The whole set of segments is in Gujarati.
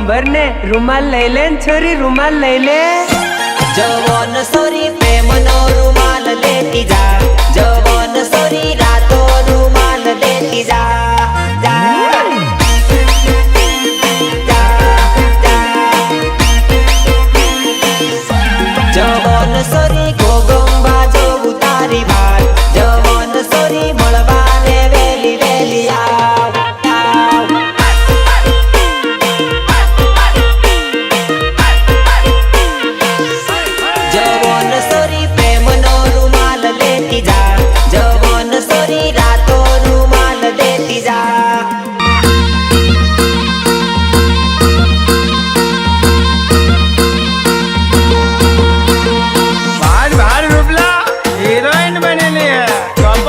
હોંભર ને રૂમાલ લઈ લે ને છોરી, રૂમાલ લઈ લે. જવાન સોરી, પ્રેમનો રૂમાલ લેતી જા. જવાન સોરી, રાતો રૂમાલ લેતી જા. જા. જવન સોરી ઘોઘંબા જોવું તારી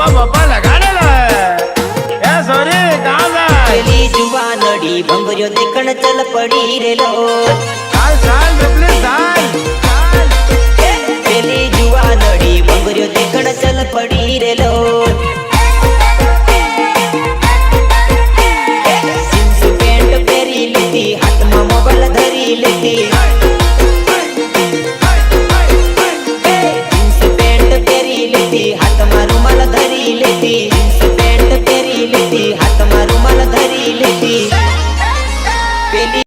બાપા બાપા લગાડેલા એ સોરી પેલી જુવાનડી ભંગર્યો દેખણ ચલ પડી રેલો કાલ કાલ બબલી